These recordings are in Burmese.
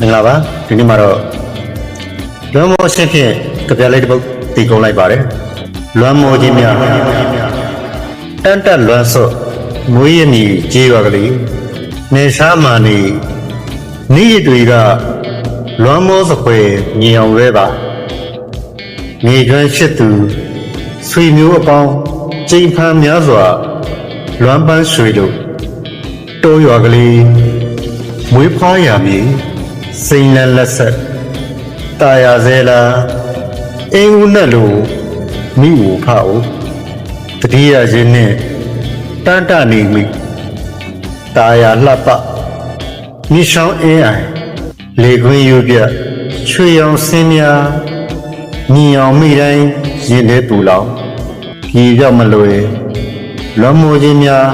မင်္ဂလာပါဒီနေ့မှာတော့လွမ်းမောရှင်းဖြင့်ကြပြလေးတစ်ပုဒ်တည်ကုန်းလိုက်ပါတယ်လွမ်းမောကြီးများတန်တက်လွမ်းစော့မွေးရမီကြေးရွာကလေးနေရှားမာနေနေရတွေကလွမ်းမောစပွဲညီအောင်ရဲပါနေကျွမ်းရှိသူဆွေမျိုးအပေါင်းကျိန်ဖန်များစွာလွမ်းပန်းရွှေတို့တိုးရွာကလေးမွေးဖွားရမည် စိန်လန်းလက်ဆက်တာယာစဲလားအင်းဦးနဲ့လိုမိဝဖာအိုတတိယခြင်းနှင့်တန်တနေမိတာယာလှပမြရှောင်းအင်းအိုင်လေခွင်းယူပြချွေရောင်စင်းများညီအောင်မိတိုင်းရင်ထဲပူလောင်ပြည်ပြောက်မလွယ်လွန်မိုးခြင်းများ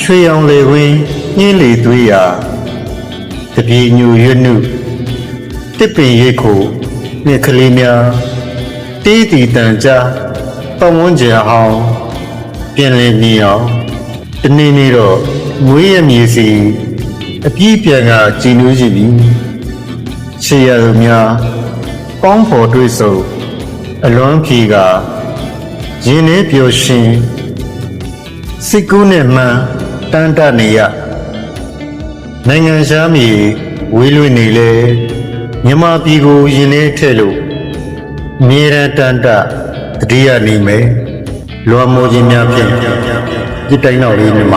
ချွေရောင်လေခွင်းညင်းလေသွေးရာ တပြေညူရွတ်နုတစ်ပင်ရိတ်ခုမြက်ကလေးများတီးတီတန်ကြပတ်ဝန်းကျင်အဟောင်းပြင်လင်းနေအောင်တနေ့နေ့တော့မွေးရမြေစီအပြည့်ပြန်ကကြည်နူးကြည့်ပြီးခြေရသူများပေါင်းဖော်တွေ့ဆုံအလွမ်းဖြီကရင်ထဲပျော်ရှင်စိတ်ကူးနဲ့မှန်တန်တနေရ နိုင်ငံရှားမြေဝေးလွင့်နေလေမြန်မာပြည်ကိုရင်ထဲထည့်လို့မြေရန်တန်တတတိယနေမယ်လွန်မိုးခြင်းများဖြင့်ဒီတိုင်းတော်လေးမြမ